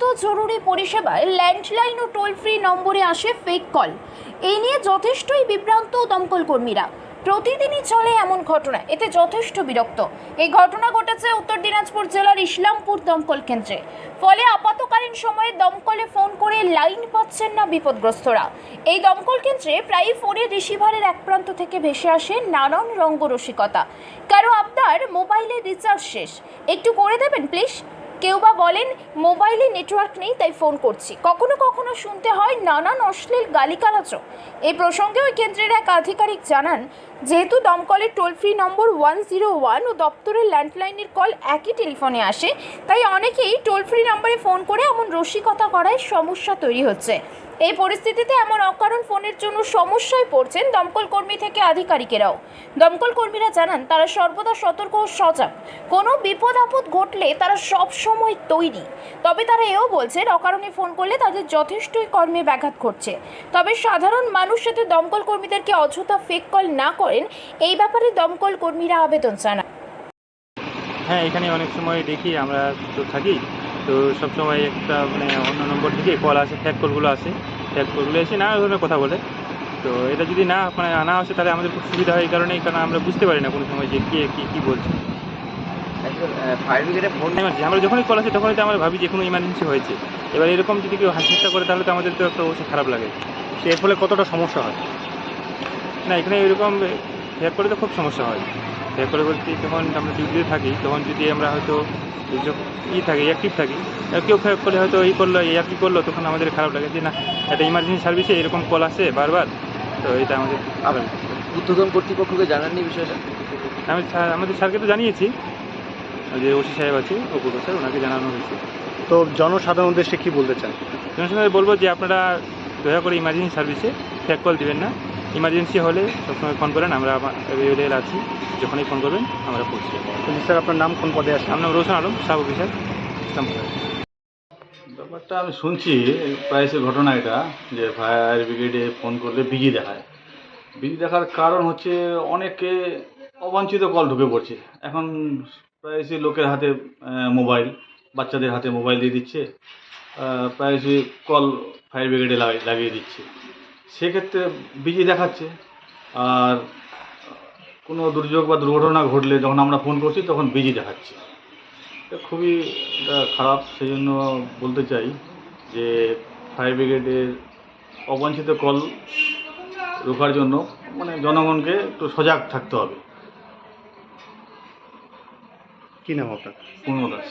মতো জরুরি পরিষেবায় ল্যান্ডলাইন ও টোল ফ্রি নম্বরে আসে ফেক কল এই নিয়ে যথেষ্টই বিভ্রান্ত দমকল কর্মীরা। প্রতিদিনই চলে এমন ঘটনা, এতে যথেষ্ট বিরক্ত। এই ঘটনা ঘটেছে উত্তর দিনাজপুর জেলার ইসলামপুর দমকল কেন্দ্রে। ফলে আপাতকালীন সময়ে দমকলে ফোন করে লাইন পাচ্ছেন না বিপদগ্রস্তরা। এই দমকল কেন্দ্রে প্রায়ই ফোনের রিসিভারের এক প্রান্ত থেকে ভেসে আসে নানান রঙ্গরসিকতা। কারও আপনার মোবাইলে রিচার্জ শেষ। একটু করে দেবেন, প্লিজ? কেউ বা বলেন মোবাইলে নেটওয়ার্ক নেই, তাই ফোন করছি। কখনো কখনো শুনতে হয় নানান অশ্লীল গালিগালাজও। এই প্রসঙ্গেও কেন্দ্রের এক আধিকারিক জানান যেহেতু দমকলের toll free number one zero one ও দপ্তরের ল্যান্ডলাইনের কল একই টেলিফোনে আসে, তাই অনেকেই টোল ফ্রি নম্বরে ফোন করে এমন রসিকতা করায় সমস্যা তৈরি হচ্ছে। এই পরিস্থিতিতে এমন অকারণ ফোনের জন্য সমস্যায় পড়ছেন দমকল কর্মী থেকে আধিকারিকেরাও। দমকল কর্মীরা জানান, তারা সর্বদা সতর্ক ও সজাগ। কোনো বিপদ আপদ ঘটলে তারা সব সময় তৈরি। তবে তারা এও বলছেন, অকারণে ফোন করলে তাদের যথেষ্টই কর্মে ব্যাঘাত ঘটছে। তবে সাধারণ মানুষ যাতে দমকল কর্মীদেরকে অযথা ফেক কল না করেন। এই ব্যাপারে দমকল কর্মীরা আবেদন জানান। হ্যাঁ এখানে অনেক সময় দেখি আমরা তো থাকি। তো সবসময় একটা মানে অন্য নম্বর থেকে কল আসে ফ্যাক কলগুলো আসে। ফ্যাক কলগুলো এসে না ধরনের কথা বলে। তো এটা যদি না মানে আনা আসে তাহলে আমাদের খুব সুবিধা হয়। এই কারণেই কারণ আমরা বুঝতে পারি না কোনো সময় যে কে কী কী বলছে। ফায়ার ব্রিগেডে ফোন আমরা যখনই কল আসে তখনই তো আমরা ভাবি যে কোনো ইমার্জেন্সি হয়েছে। এবার এরকম যদি কেউ হাসিটা করে তাহলে তো আমাদের তো একটা অবশ্যই খারাপ লাগে। এর ফলে কতটা সমস্যা হয়? না এখানে এরকম ফ্যাক করে তো খুব সমস্যা হয়। ফ্যাক করে বলতে যখন আমরা ডিউটিতে থাকি তখন যদি আমরা হয়তো যখন ই থাকি অ্যাক্টিভ থাকি কেউ ফ্যাক করলে হয়তো এই করল এই কী করল তখন আমাদের খারাপ লাগে যে না একটা ইমার্জেন্সি সার্ভিসে এরকম কল আসে বারবার তো এটা আমাদের। উদ্বোধন কর্তৃপক্ষকে জানাননি বিষয়টা? আমি স্যার- আমাদের স্যারকে তো জানিয়েছি। যে ওসি সাহেব আছে অপুর স্যার ওনাকে জানানো হয়েছে। তো জনসাধারণ উদ্দেশ্যে কি বলতে চান? জনসংখ্যায় বলব যে আপনারা দয়া করে ইমার্জেন্সি সার্ভিসে ফ্যাক কল দিবেন না। ইমার্জেন্সি হলে সবসময় ফোন করেন আমরা অ্যাভেলেবেল আছি। যখনই ফোন করবেন আমরা পৌঁছে যাব স্যার আপনার নাম কোন পদে আছে আমার নাম রোশন আলম সাব অফিসার ইসলামপুর। ব্যাপারটা আমি শুনছি প্রায় সে ঘটনা এটা যে ফায়ার ব্রিগেডে ফোন করলে বিজি দেখায়। বিজি দেখার কারণ হচ্ছে অনেকে অবাঞ্ছিত কল ঢুকে পড়ছে। এখন প্রায় সে লোকের হাতে মোবাইল বাচ্চাদের হাতে মোবাইল দিয়ে দিচ্ছে। আহ, প্রায় সে কল ফায়ার ব্রিগেডে লাগাই- লাগিয়ে দিচ্ছে। সেক্ষেত্রে বিজি দেখাচ্ছে। আর কোনো দুর্যোগ বা দুর্ঘটনা ঘটলে যখন আমরা ফোন করছি তখন বিজি দেখাচ্ছে। খুবই এটা খারাপ। সেই জন্য বলতে চাই যে ফায়ার ব্রিগেডের অবাঞ্ছিত কল রোখার জন্য মানে জনগণকে একটু সজাগ থাকতে হবে। কি নাম আপনার? পূর্ণ দাস।